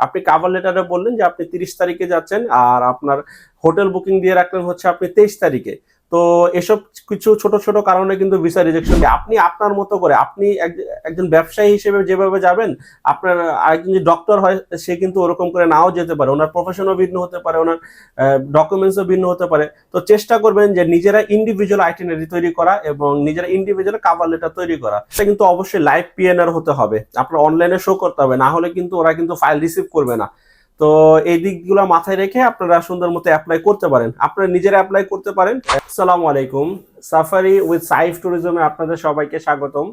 আপনি কাভার লেটারে বললেন যে আপনি তিরিশ তারিখে যাচ্ছেন আর আপনার হোটেল বুকিং দিয়ে রাখলেন হচ্ছে আপনি তেইশ তারিখে। তো এসব কিছু ছোট ছোট কারণে কিন্তু ভিসা রিজেকশন আপনি আপনার মতো করে, আপনি এক- একজন ব্যবসায়ী হিসেবে যেভাবে যাবেন, আপনার আরেকজন যে ডক্টর হয়, সে কিন্তু ওরকম করে নাও যেতে পারে। ওনার প্রফেশনও ভিন্ন হতে পারে, ওনার ডকুমেন্টসও ভিন্ন হতে পারে। তো চেষ্টা করবেন যে নিজেরা ইন্ডিভিজুয়াল আইটিনারি তৈরি করা এবং নিজেরা ইন্ডিভিজুয়াল কাভার লেটার তৈরি করা। সেটা কিন্তু অবশ্যই লাইভ পিএনআর হতে হবে। আপনার অনলাইনে শো করতে হবে। না হলে কিন্তু ওরা কিন্তু ফাইল রিসিভ করবে না। তো এই দিকগুলো মাথায় রেখে আপনারা সুন্দর মতো অ্যাপ্লাই করতে পারেন। আপনারা নিজেরা অ্যাপ্লাই করতে পারেন। আসসালামু আলাইকুম। সাফারি উইথ সাইফ ট্যুরিজমে আপনাদের সবাইকে স্বাগতম।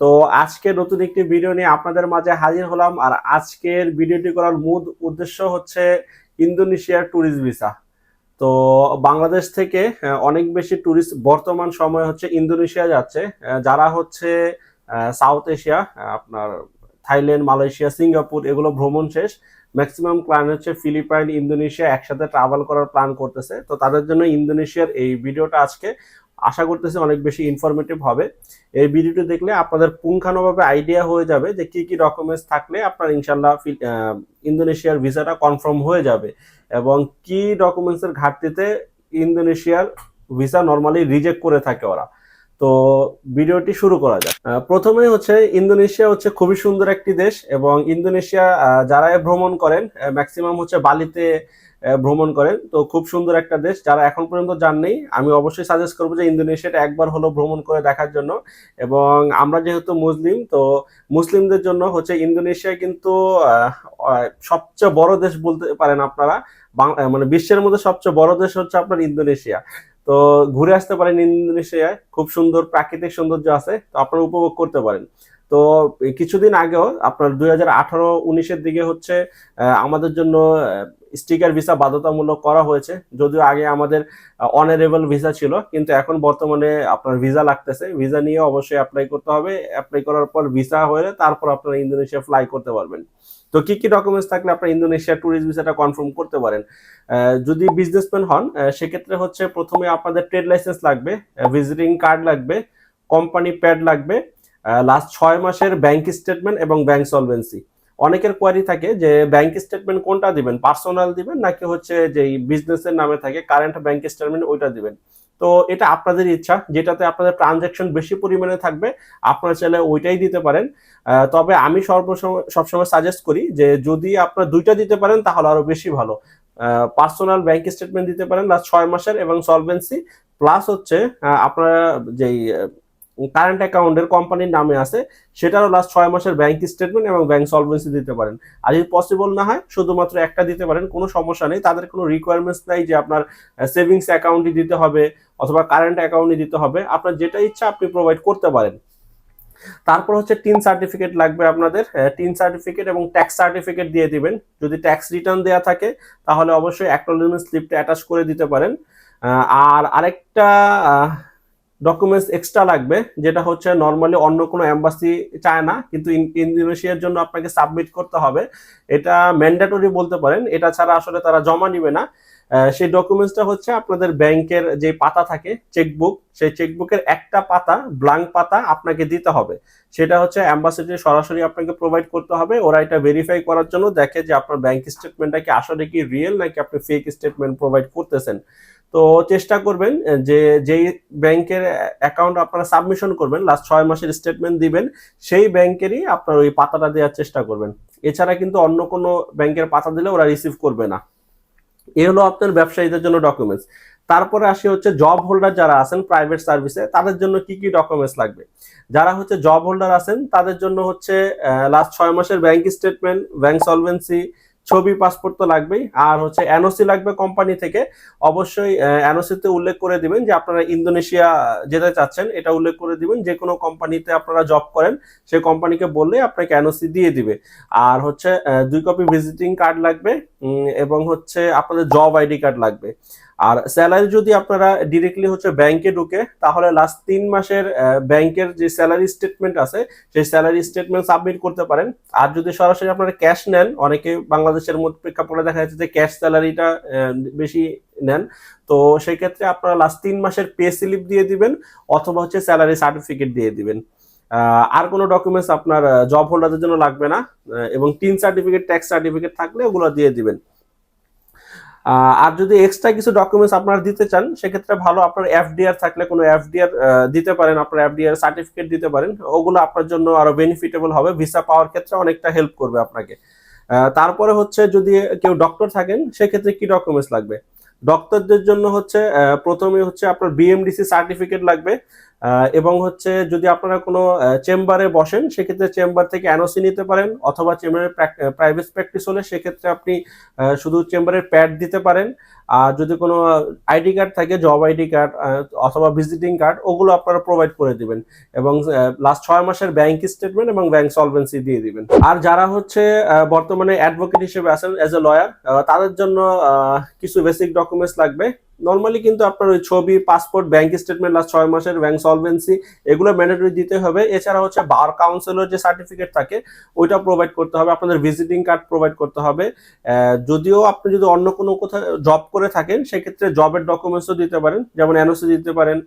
তো আজকে নতুন একটি ভিডিও নিয়ে আপনাদের মাঝে হাজির হলাম। আর আজকের ভিডিওটি করার মূল উদ্দেশ্য হচ্ছে ইন্দোনেশিয়ার ট্যুরিস্ট ভিসা তো বাংলাদেশ থেকে অনেক বেশি ট্যুরিস্ট বর্তমান সময় হচ্ছে ইন্দোনেশিয়া যাচ্ছে। যারা হচ্ছে সাউথ এশিয়া আপনার থাইল্যান্ড, মালয়েশিয়া, সিঙ্গাপুর, এগুলো ভ্রমণ শেষ। ম্যাক্সিমাম প্ল্যান হচ্ছে ফিলিপাইন ইন্দোনেশিয়া একসাথে ট্রাভেল করার প্ল্যান করতেছে। তো তাদের জন্য ইন্দোনেশিয়ার এই ভিডিওটা আজকে আশা করতেছি অনেক বেশি ইনফরমেটিভ হবে। এই ভিডিওটি দেখলে আপনাদের পুঙ্খানুভাবে আইডিয়া হয়ে যাবে যে কি কি ডকুমেন্টস থাকলে আপনার ইনশাল্লাহ ইন্দোনেশিয়ার ভিসাটা কনফার্ম হয়ে যাবে এবং কি ডকুমেন্টসের ঘাটতিতে ইন্দোনেশিয়ার ভিসা নর্মালি রিজেক্ট করে থাকে ওরা। তো ভিডিওটি শুরু করা যাক। প্রথমে হচ্ছে ইন্দোনেশিয়া হচ্ছে খুবই সুন্দর একটি দেশ এবং ইন্দোনেশিয়া যারা ভ্রমণ করেন ম্যাক্সিমাম হচ্ছে বালিতে ভ্রমণ করেন। তো খুব সুন্দর একটা দেশ, যারা এখন পর্যন্ত যাননি আমি অবশ্যই সাজেস্ট করব যে ইন্দোনেশিয়াটা একবার হলো ভ্রমণ করে দেখার জন্য। এবং আমরা যেহেতু মুসলিম, তো মুসলিমদের জন্য হচ্ছে ইন্দোনেশিয়া কিন্তু সবচেয়ে বড় দেশ বলতে পারেন আপনারা। মানে বিশ্বের মধ্যে সবচেয়ে বড় দেশ হচ্ছে আপনার ইন্দোনেশিয়া। তো ঘুরে আসতে পারেন ইন্দোনেশিয়ায়। খুব সুন্দর প্রাকৃতিক সৌন্দর্য আছে, তো আপনারা উপভোগ করতে পারেন। তো কিছুদিন আগেও আপনার দুই হাজার আঠারো উনিশের দিকে হচ্ছে আমাদের জন্য স্টিকার ভিসা বাধ্যতামূলক করা হয়েছে। যদিও আগে আমাদের অনারেবল ভিসা ছিল, কিন্তু এখন বর্তমানে আপনার ভিসা লাগতেছে। ভিসা নিয়ে অবশ্যই অ্যাপ্লাই করতে হবে। অ্যাপ্লাই করার পর ভিসা হয়ে তারপর আপনারা ইন্দোনেশিয়া ফ্লাই করতে পারবেন। তো কি কি ডকুমেন্টস থাকলে আপনার ইন্দোনেশিয়া ট্যুরিস্ট ভিসাটা কনফার্ম করতে পারেন? যদি বিজনেসম্যান হন সেক্ষেত্রে হচ্ছে প্রথমে আপনাদের ট্রেড লাইসেন্স লাগবে ভিজিটিং কার্ড লাগবে কোম্পানি প্যাড লাগবে লাস্ট ছয় মাসের ব্যাংক স্টেটমেন্ট এবং ব্যাংক সলভেন্সি অনেকের কোয়ারি থাকে যে ব্যাংক স্টেটমেন্ট কোনটা দিবেন? পার্সোনাল দিবেন নাকি হচ্ছে যে বিজনেসের নামে থাকে কারেন্ট ব্যাংক স্টেটমেন্ট ওইটা দিবেন? তো এটা আপনাদের ইচ্ছা, যেটাতে আপনাদের ট্রানজ্যাকশন বেশি পরিমাণে থাকবে, আপনারা চাইলে ওইটাই দিতে পারেন। তবে আমি সর্বসময় সবসময় সাজেস্ট করি যে যদি আপনারা দুইটা দিতে পারেন, তাহলে আরও বেশি ভালো। পার্সোনাল ব্যাংক স্টেটমেন্ট দিতে পারেন লাস্ট ছয় মাসের এবং সলভেন্সি প্লাস হচ্ছে আপনারা যেই কারেন্ট অ্যাকাউন্টের কোম্পানির নামে আছে, সেটারও লাস্ট ছয় মাসের ব্যাংক স্টেটমেন্ট এবং ব্যাংক সলভেন্সি দিতে পারেন। আর যদি পসিবল না হয়, শুধুমাত্র একটা দিতে পারেন, কোনো সমস্যা নেই। তাদের কোনো রিকোয়ারমেন্টস নাই যে আপনার সেভিংস অ্যাকাউন্টই দিতে হবে অথবা কারেন্ট অ্যাকাউন্টই দিতে হবে। আপনার যেটা ইচ্ছা আপনি প্রোভাইড করতে পারেন। তারপর হচ্ছে টিন সার্টিফিকেট লাগবে আপনাদের। টিন সার্টিফিকেট এবং ট্যাক্স সার্টিফিকেট দিয়ে দিবেন। যদি ট্যাক্স রিটার্ন দেওয়া থাকে, তাহলে অবশ্যই অ্যাকনোলেজমেন্ট স্লিপটা অ্যাটাচ করে দিতে পারেন। আর আরেকটা ডকুমেন্টস এক্সট্রা লাগবে, যেটা হচ্ছে নর্মালি অন্য কোনো এম্বাসি চায় না, কিন্তু ইন- ইন্দোনেশিয়ার জন্য আপনাকে সাবমিট করতে হবে। এটা ম্যান্ডেটরি বলতে পারেন, এটা ছাড়া আসলে তারা জমা নিবে না। সেই ডকুমেন্টসটা হচ্ছে আপনাদের ব্যাংকের যে পাতা থাকে চেকবুক সেই চেকবুকের একটা পাতা ব্লাঙ্ক পাতা আপনাকে দিতে হবে। সেটা হচ্ছে অ্যাম্বাসিডি সরাসরি আপনাকে প্রোভাইড করতে হবে। ওরা এটা ভেরিফাই করার জন্য দেখে যে আপনার ব্যাংক স্টেটমেন্টটা কি আসলে কি রিয়েল নাকি আপনি ফেক স্টেটমেন্ট প্রোভাইড করতেছেন। তো চেষ্টা করবেন যে যেই ব্যাংকের অ্যাকাউন্ট আপনারা সাবমিশন করবেন লাস্ট ছয় মাসের স্টেটমেন্ট দিবেন, সেই ব্যাংকেরই আপনার ওই পাতাটা দেওয়ার চেষ্টা করবেন। এছাড়া কিন্তু অন্য কোনো ব্যাংকের পাতা দিলে ওরা রিসিভ করবে না। এ হলো আপনার ব্যবসায়ীদের জন্য ডকুমেন্টস তারপরে আসি হচ্ছে জব হোল্ডার যারা আছেন প্রাইভেট সার্ভিসে তাদের জন্য কি কি ডকুমেন্টস লাগবে? যারা হচ্ছে জব হোল্ডার আছেন, তাদের জন্য হচ্ছে লাস্ট ছয় মাসের ব্যাংক স্টেটমেন্ট ব্যাংক সলভেন্সি ছবি পাসপোর্ট তো লাগবেই। আর হচ্ছে এনওসি লাগবে কোম্পানি থেকে। অবশ্যই এনওসিতে উল্লেখ করে দিবেন যে আপনারা ইন্দোনেশিয়া যেতে চাচ্ছেন, এটা উল্লেখ করে দিবেন। যে কোনো কোম্পানিতে আপনারা জব করেন সেই কোম্পানিকে বললে আপনাকে এনওসি দিয়ে দিবে। আর হচ্ছে দুই কপি ভিজিটিং কার্ড লাগবে। এবং হচ্ছে আপনাদের জব আইডি কার্ড লাগবে। আর স্যালারি যদি আপনারা ডিরেক্টলি হচ্ছে ব্যাংকে ঢুকে, তাহলে লাস্ট তিন মাসের ব্যাংকের যে স্যালারি স্টেটমেন্ট আছে, সেই স্যালারি স্টেটমেন্ট সাবমিট করতে পারেন। আর যদি সরাসরি আপনারা ক্যাশ নেন, অনেকে বাংলাদেশের মধ্যে প্রেক্ষাপটে দেখা যাচ্ছে যে ক্যাশ স্যালারিটা বেশি নেন, তো সেক্ষেত্রে আপনারা লাস্ট তিন মাসের পে স্লিপ দিয়ে দিবেন, অথবা হচ্ছে স্যালারি সার্টিফিকেট দিয়ে দিবেন। আর কোনো ডকুমেন্টস আপনার জব হোল্ডারদের জন্য লাগবে না এবং তিন সার্টিফিকেট ট্যাক্স সার্টিফিকেট থাকলে ওগুলো দিয়ে দিবেন। আর যদি এক্সট্রা কিছু ডকুমেন্টস আপনারা দিতে চান, সেক্ষেত্রে ভালো আপনার এফডিআর থাকলে কোনো এফডিআর দিতে পারেন, আপনার এফডিআর সার্টিফিকেট দিতে পারেন, ওগুলো আপনার জন্য আরও বেনিফিটেবল হবে ভিসা পাওয়ার ক্ষেত্রে অনেকটা হেল্প করবে আপনাকে। তারপরে হচ্ছে যদি কেউ ডক্টর থাকেন, সেক্ষেত্রে কি ডকুমেন্টস লাগবে? ডক্টরদের জন্য হচ্ছে প্রথমে হচ্ছে আপনার বিএমডিসি সার্টিফিকেট লাগবে এবং হচ্ছে যদি আপনারা কোনো চেম্বারে বসেন, সেক্ষেত্রে চেম্বার থেকে এনওসি নিতে পারেন অথবা চেম্বারের প্রাইভেট প্র্যাকটিস হলে সেক্ষেত্রে আপনি শুধু চেম্বারের প্যাড দিতে পারেন। আর যদি কোনো আইডি কার্ড থাকে জব আইডি কার্ড অথবা ভিজিটিং কার্ড ওগুলো আপনারা প্রোভাইড করে দিবেন এবং লাস্ট ছয় মাসের ব্যাংক স্টেটমেন্ট এবং ব্যাংক সলভেন্সি দিয়ে দিবেন। আর যারা হচ্ছে বর্তমানে অ্যাডভোকেট হিসেবে আছেন অ্যাজ এ লয়ার তাদের জন্য কিছু বেসিক ডকুমেন্টস লাগবে। নর্মালি কিন্তু আপনার ওই ছবি পাসপোর্ট ব্যাংক স্টেটমেন্ট লাস্ট ছয় মাসের ব্যাংক সলভেন্সি এগুলো ম্যান্ডেটরি দিতে হবে। এছাড়া হচ্ছে বার কাউন্সিলের যে সার্টিফিকেট থাকে, ওইটা প্রোভাইড করতে হবে। আপনাদের ভিজিটিং কার্ড প্রোভাইড করতে হবে। যদিও আপনি যদি অন্য কোনো কোথাও জব করে থাকেন, সেক্ষেত্রে জবের ডকুমেন্টসও দিতে পারেন। যেমন এনওসি দিতে পারেন।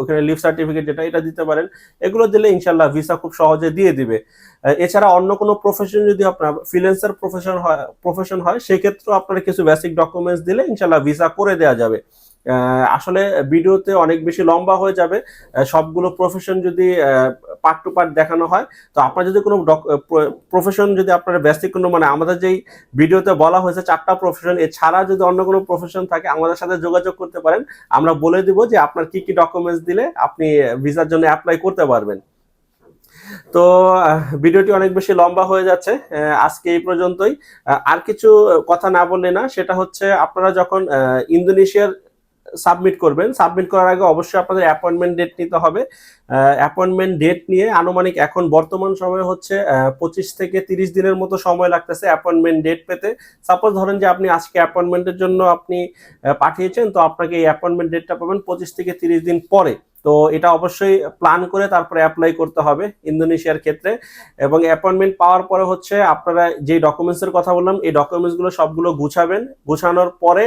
ওখানে লিভ সার্টিফিকেট যেটা, এটা দিতে পারেন। এগুলো দিলে ইনশাল্লাহ ভিসা খুব সহজে দিয়ে দিবে। এছাড়া অন্য কোনো প্রফেশন যদি আপনার ফ্রিল্যান্সার প্রফেশন হয় প্রফেশন হয়, সেক্ষেত্রেও আপনার কিছু বেসিক ডকুমেন্টস দিলে ইনশাল্লাহ ভিসা করে দেওয়া যাবে। আসলে ভিডিওতে অনেক বেশি লম্বা হয়ে যাবে। সবগুলো প্রফেশন যদি পার্ট টু পার্ট দেখানো হয়, তো আপনার যদি কোনো প্রফেশন যদি আপনার বেসিক কোনো মানে আমাদের যেই ভিডিওতে বলা হয়েছে চারটা প্রফেশন এছাড়া যদি অন্য কোনো প্রফেশন থাকে, আমাদের সাথে যোগাযোগ করতে পারেন। আমরা বলে দিব যে আপনার কি কি ডকুমেন্টস দিলে আপনি ভিসার জন্য অ্যাপ্লাই করতে পারবেন। তো ভিডিওটি অনেক বেশি লম্বা হয়ে যাচ্ছে। আজকে এই পর্যন্তই। আর কিছু কথা না বললে না, সেটা হচ্ছে আপনারা যখন ইন্দোনেশিয়ার সাবমিট করবেন। সাবমিট করার আগে অবশ্যই আপনাদের অ্যাপয়েন্টমেন্ট ডেট নিতে হবে। অ্যাপয়েন্টমেন্ট ডেট নিয়ে আনুমানিক এখন বর্তমান সময় হচ্ছে পঁচিশ থেকে তিরিশ দিনের মতো সময় লাগতেছে অ্যাপয়েন্টমেন্ট ডেট পেতে। সাপোজ ধরেন যে আপনি আজকে অ্যাপয়েন্টমেন্টের জন্য আপনি পাঠিয়েছেন তো আপনাকে এই অ্যাপয়েন্টমেন্ট ডেটটা পাবেন পঁচিশ থেকে তিরিশ দিন পরে। তো এটা অবশ্যই প্ল্যান করে তারপরে অ্যাপ্লাই করতে হবে ইন্দোনেশিয়ার ক্ষেত্রে। এবং অ্যাপয়েন্টমেন্ট পাওয়ার পরে হচ্ছে আপনারা যে ডকুমেন্টসের কথা বললাম এই ডকুমেন্টসগুলো সবগুলো গুছাবেন। গুছানোর পরে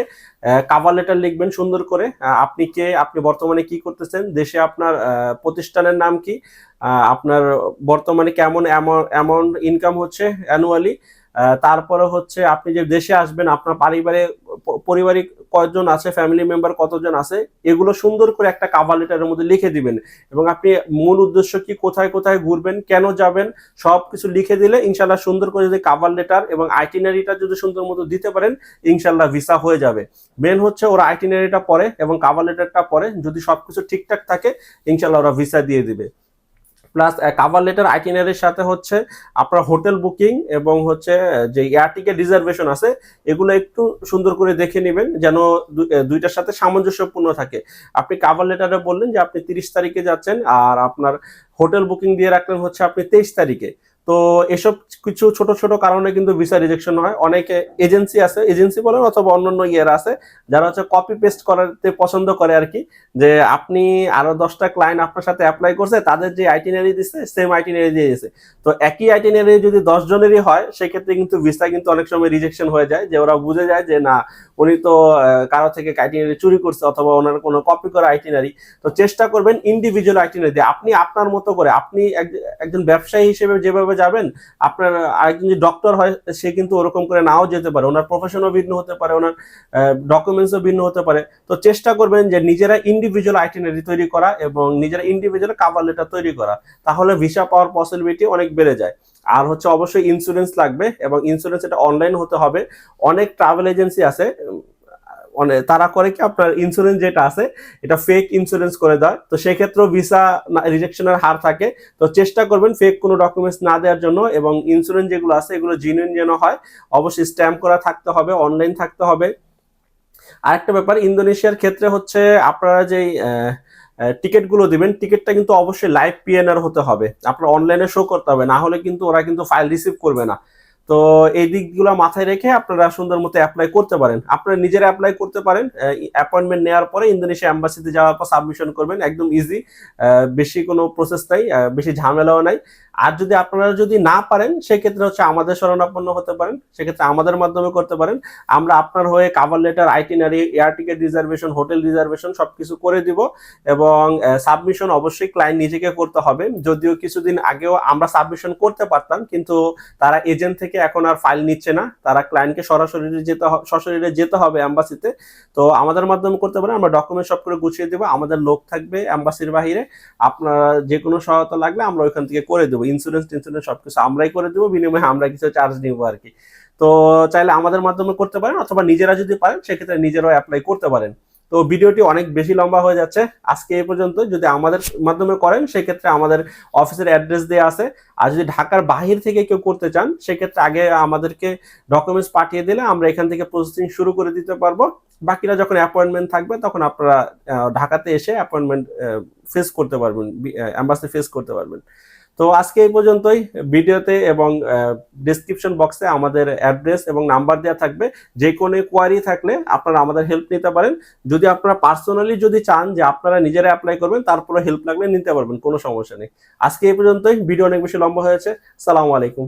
কাভার লেটার লিখবেন সুন্দর করে। আপনি কে আপনি বর্তমানে কি করতেছেন? দেশে আপনার আহ, প্রতিষ্ঠানের নাম কি? আপনার বর্তমানে কেমন অ্যামাউন্ট ইনকাম হচ্ছে অ্যানুয়ালি তারপরে হচ্ছে আপনি যে দেশে আসবেন, আপনার পারিবারিক পারিবারিক কয়জন আছে ফ্যামিলি মেম্বার কতজন আছে, এগুলো সুন্দর করে একটা কাভার লেটারের মধ্যে লিখে দিবেন। এবং আপনি মূল উদ্দেশ্য কি, কোথায় কোথায় ঘুরবেন, কেন যাবেন সব কিছু লিখে দিলে ইনশাল্লাহ সুন্দর করে যদি কাভার লেটার এবং আইটিনারিটা যদি সুন্দর মতো দিতে পারেন ইনশাল্লাহ ভিসা হয়ে যাবে। মেন হচ্ছে ওরা আইটিনারিটা পরে এবং কাভার লেটারটা পরে যদি সবকিছু ঠিকঠাক থাকে ইনশাল্লাহ ওরা ভিসা দিয়ে দিবে। প্লাস কাভার লেটার আইটিনারির সাথে হচ্ছে আপনার হোটেল বুকিং এবং হচ্ছে যে এয়ার টিকেট রিজার্ভেশন আছে, এগুলো একটু সুন্দর করে দেখে নেবেন যেন দুইটার সাথে সামঞ্জস্যপূর্ণ থাকে। আপনি কাভার লেটারে বললেন যে আপনি তিরিশ তারিখে যাচ্ছেন আর আপনার হোটেল বুকিং দিয়ে রাখলেন হচ্ছে আপনি তেইশ তারিখে। তো এসব কিছু ছোট ছোট কারণে কিন্তু ভিসা রিজেকশন হয়। অনেকে এজেন্সি আছে এজেন্সি বলেন অথবা অন্যান্য ইয়ের আছে, যারা হচ্ছে কপি পেস্ট করাতে পছন্দ করে আর কি। যে আপনি আরও দশটা ক্লায়েন্ট আপনার সাথে অ্যাপ্লাই করছে, তাদের যে আইটিনারি দিচ্ছে সেম আইটিনারি দিয়ে দিয়েছে তো একই আইটিনারি যদি দশ জনেরই হয়, সেক্ষেত্রে কিন্তু ভিসা কিন্তু অনেক সময় রিজেকশন হয়ে যায়, যে ওরা বুঝে যায় যে না, উনি তো কারও থেকে আইটিনারি চুরি করছে অথবা ওনার কোনো কপি করা আইটিনারি তো চেষ্টা করবেন ইন্ডিভিজুয়াল আইটিনারি দিয়ে। আপনি আপনার মতো করে, আপনি এক- একজন ব্যবসায়ী হিসেবে যেভাবে যাবেন, আপনার আরেকজন যে ডক্টর হয়, সে কিন্তু ওরকম করে নাও যেতে পারে। ওনার প্রফেশনও ভিন্ন হতে পারে, ওনার ডকুমেন্টসও ভিন্ন হতে পারে। তো চেষ্টা করবেন যে নিজেরা ইন্ডিভিজুয়াল আইটিনারি তৈরি করা এবং নিজেরা ইন্ডিভিজুয়াল কাভার লেটার তৈরি করা। তাহলে ভিসা পাওয়ার পসিবিলিটি অনেক বেড়ে যায়। আর হচ্ছে অবশ্যই ইন্স্যুরেন্স লাগবে এবং ইন্স্যুরেন্স এটা অনলাইন হতে হবে। অনেক ট্রাভেল এজেন্সি আছে তারা করে কি আপনার ইন্স্যুরেন্স যেটা আছে, এটা ফেক ইন্স্যুরেন্স করে দেয়। তো সেক্ষেত্রেও ভিসা রিজেকশনের হার থাকে। তো চেষ্টা করবেন ফেক কোনো ডকুমেন্টস না দেওয়ার জন্য এবং ইন্স্যুরেন্স যেগুলো আছে, এগুলো জিনুইন যেন হয়, অবশ্যই স্ট্যাম্প করা থাকতে হবে অনলাইন থাকতে হবে। আরেকটা ব্যাপার, ইন্দোনেশিয়ার ক্ষেত্রে হচ্ছে আপনারা যেই টিকিটগুলো দিবেন, টিকিটটা কিন্তু অবশ্যই লাইভ পিএনআর হতে হবে। আপনার অনলাইনে শো করতে হবে, না হলে কিন্তু ওরা কিন্তু ফাইল রিসিভ করবে না। তো এই দিকগুলো মাথায় রেখে আপনারা সুন্দর মতো অ্যাপ্লাই করতে পারেন। আপনারা নিজেরা অ্যাপ্লাই করতে পারেন অ্যাপয়েন্টমেন্ট নেওয়ার পরে ইন্দোনেশিয়া অ্যাম্বাসিতে যাওয়ার পর সাবমিশন করবেন, একদম ইজি বেশি কোনো প্রসেস নাই বেশি ঝামেলাও নাই। আর যদি আপনারা যদি না পারেন, সেক্ষেত্রে হচ্ছে আমাদের শরণাপন্ন হতে পারেন, সেক্ষেত্রে আমাদের মাধ্যমে করতে পারেন। আমরা আপনার হয়ে cover letter itinerary air ticket reservation hotel reservation সবকিছু করে দিব এবং সাবমিশন অবশ্যই ক্লায়েন্ট নিজেকে করতে হবে। যদিও কিছুদিন আগেও আমরা সাবমিশন করতে পারতাম, কিন্তু তারা এজেন্ট থেকে এখন আর ফাইল নিচ্ছে না। তারা ক্লায়েন্টকে সরাসরি যেতে সশরীরে যেতে হবে অ্যাম্বাসিতে তো। আমাদের মাধ্যমে করতে পারেন, আমরা ডকুমেন্ট সব করে গুছিয়ে দেবো। আমাদের লোক থাকবে অ্যাম্বাসির বাহিরে। আপনারা যে কোনো সহায়তা লাগলে আমরা ওইখান থেকে করে দেবো। ইন্স্যুরেন্স টিন্স্যুরেন্স সব কিছু আমরাই করে দেবো। বিনিময়ে আমরা কিছু চার্জ নিবো আর কি। তো চাইলে আমাদের মাধ্যমে করতে পারেন, অথবা নিজেরা যদি পারেন, সেক্ষেত্রে নিজেরাও অ্যাপ্লাই করতে পারেন। তো ভিডিওটি অনেক বেশি লম্বা হয়ে যাচ্ছে। আজকে এই পর্যন্ত যদি আমাদের মাধ্যমে করেন, সেক্ষেত্রে আমাদের অফিসের অ্যাড্রেস দেওয়া আছে। আর যদি ঢাকার বাহির থেকে কেউ করতে চান, সেক্ষেত্রে আগে আমাদেরকে ডকুমেন্টস পাঠিয়ে দিলে আমরা এখান থেকে প্রসেসিং শুরু করে দিতে পারব। বাকিরা যখন অ্যাপয়েন্টমেন্ট থাকবে, তখন আপনারা ঢাকাতে এসে অ্যাপয়েন্টমেন্ট ফেস করতে পারবেন অ্যাম্বাসি ফেস করতে পারবেন। তো আজকে এই পর্যন্তই। ভিডিওতে এবং ডিসক্রিপশন বক্সে আমাদের অ্যাড্রেস এবং নাম্বার দেওয়া থাকবে। যে কোনো কোয়ারি থাকলে আপনারা আমাদের হেল্প নিতে পারেন। যদি আপনারা পার্সোনালি যদি চান যে আপনারা নিজেরা অ্যাপ্লাই করবেন তারপরে হেল্প লাগলে নিতে পারবেন, কোনো সমস্যা নেই। আজকে এই পর্যন্তই। ভিডিও অনেক বেশি লম্বা হয়েছে। সালামু আলাইকুম।